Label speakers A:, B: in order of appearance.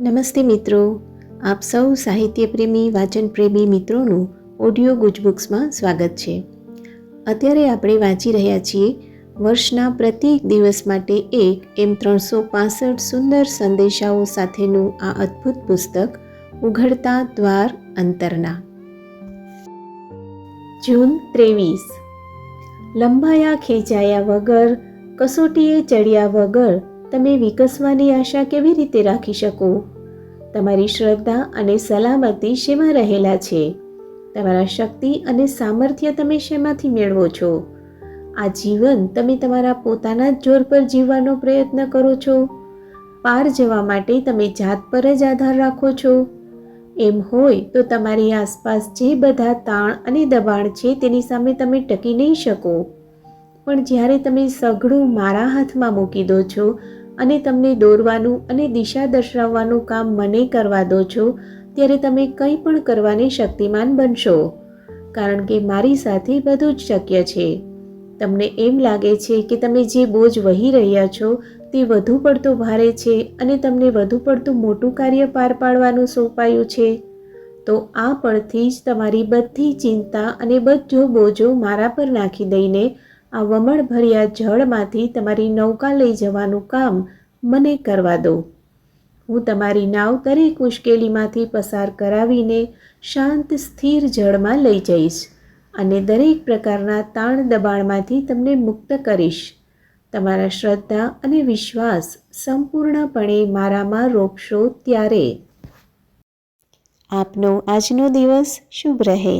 A: નમસ્તે મિત્રો. આપ સૌ સાહિત્યપ્રેમી વાચન પ્રેમી મિત્રોનું ઓડિયો ગુજબુક્સમાં સ્વાગત છે. અત્યારે આપણે વાંચી રહ્યા છીએ વર્ષના પ્રત્યેક દિવસ માટે એક એમ ત્રણસો પાસઠ સુંદર સંદેશાઓ સાથેનું આ અદ્ભુત પુસ્તક, ઉઘડતા દ્વાર અંતરના. જૂન ત્રેવીસ. લંબાયા ખેંચાયા વગર, કસોટીએ ચડ્યા વગર તમે વિકસવાની આશા કેવી રીતે રાખી શકો? તમારી શ્રદ્ધા અને સલામતી શેમાં રહેલા છે? તમારા શક્તિ અને સામર્થ્ય તમે શેમાંથી મેળવો છો? આ જીવન તમે તમારા પોતાના જ જોર પર જીવવાનો પ્રયત્ન કરો છો? પાર જવા માટે તમે જાત પર જ આધાર રાખો છો? એમ હોય તો તમારી આસપાસ જે બધા તાણ અને દબાણ છે તેની સામે તમે ટકી નહીં શકો. પણ જ્યારે તમે સઘળું મારા હાથમાં મૂકી દો છો અને તમને દોરવાનું અને દિશા દર્શાવવાનું કામ મને કરવા દો છો, ત્યારે તમે કંઈ પણ કરવાની શક્તિમાન બનશો, કારણ કે મારી સાથે બધું જ શક્ય છે. તમને એમ લાગે છે કે તમે જે બોજ વહી રહ્યા છો, તે વધુ પડતો ભારે છે અને તમને વધુ પડતું મોટું કાર્ય પાર પાડવાનું સોંપાયું છે, તો આ પરથી જ તમારી બધી ચિંતા અને બધો બોજો મારા પર નાખી દઈને આ વમળભર્યા જળમાંથી તમારી નૌકા લઈ જવાનું કામ મને કરવા દો. હું તમારી નાવ દરેક મુશ્કેલીમાંથી પસાર કરાવીને શાંત, સ્થિર જળમાં લઈ જઈશ અને દરેક પ્રકારના તાણ દબાણમાંથી તમને મુક્ત કરીશ. તમારા શ્રદ્ધા અને વિશ્વાસ સંપૂર્ણપણે મારામાં રોપશો ત્યારે. આપનો આજનો દિવસ શુભ રહે.